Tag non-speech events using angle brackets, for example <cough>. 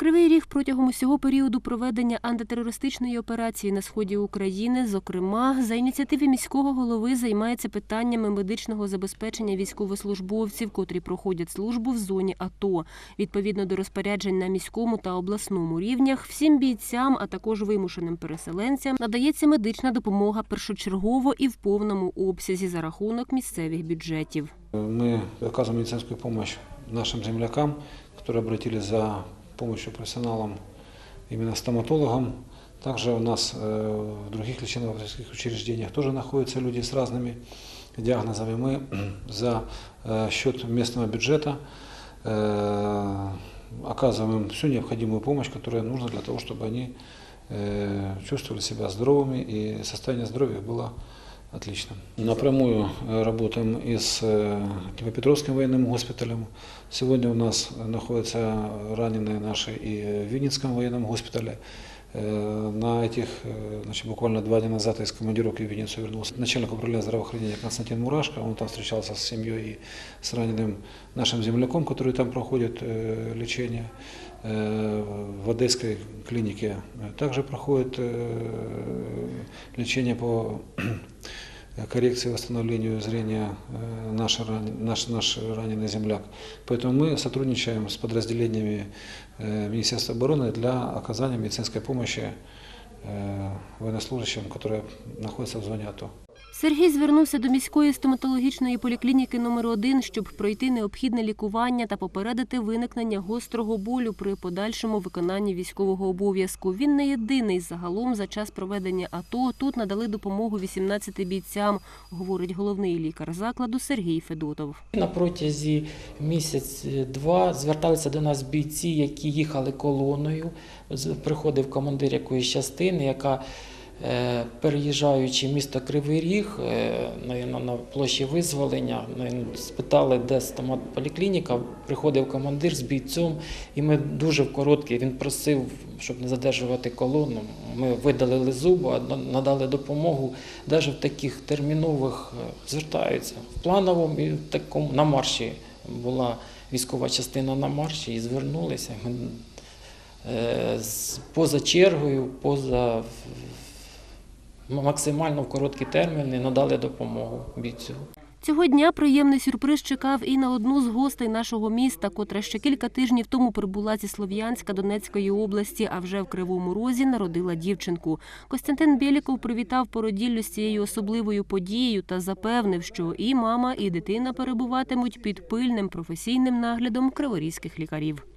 Кривий ріг протягом усього періоду проведення антитерористичної операції на сході України, зокрема, за ініціативи міського голови займається питаннями медичного забезпечення військовослужбовців, котрі проходять службу в зоні АТО. Відповідно до розпоряджень на міському та обласному рівнях, всім бійцям, а також вимушеним переселенцям, надається медична допомога першочергово і в повному обсязі за рахунок місцевих бюджетів. Мы оказываем медицинскую помощь нашим землякам, которые обратились за помощью профессионалам, именно стоматологам. Также у нас э, в других лечебно-врачебных учреждениях тоже находятся люди с разными диагнозами. Мы <clears throat> за э, счет местного бюджета э, оказываем всю необходимую помощь, которая нужна для того, чтобы они э, чувствовали себя здоровыми и состояние здоровья их было отличным. Напрямую э, работаем и с э, Днепропетровским военным госпиталем. Сегодня у нас находятся раненые наши и в Винницком военном госпитале. Э, На этих, э, значит, буквально два дня назад из командировки в Винницу вернулся начальник управления здравоохранения Константин Мурашко. Он там встречался с семьей и с раненым нашим земляком, который там проходит э, лечение. Э, В Одесской клинике также проходит э, лечение по коррекции и восстановлению зрения э, наш, ран- наш, наш раненый земляк. Поэтому мы сотрудничаем с подразделениями э, Министерства обороны для оказания медицинской помощи э, военнослужащим, которые находятся в зоне АТО. Сергій звернувся до міської стоматологічної поліклініки номер 1 щоб пройти необхідне лікування та попередити виникнення гострого болю при подальшому виконанні військового обов'язку. Він не єдиний. Загалом за час проведення АТО тут надали допомогу 18 бійцям, говорить головний лікар закладу Сергій Федотов. На протязі місяць-два зверталися до нас бійці, які їхали колоною. Приходив командир якоїсь частини, яка, переїжджаючи місто Кривий Ріг, е, на, площі визволення, спитали, де стоматполіклініка. Приходив командир з бійцем, і ми дуже в короткий. Він просив, щоб не задержувати колону. Ми видалили зуба, надали допомогу. Навіть в таких термінових е, звертаються. В плановому і такому на марші була військова частина на марші і звернулися. Е, поза чергою, поза максимально в короткі терміни надали допомогу бійцю. Цього дня приємний сюрприз чекав і на одну з гостей нашого міста, котра ще кілька тижнів тому прибула зі Слов'янська Донецької області, а вже в Кривому Розі народила дівчинку. Костянтин Бєліков привітав породіллю з цією особливою подією та запевнив, що і мама, і дитина перебуватимуть під пильним професійним наглядом криворізьких лікарів.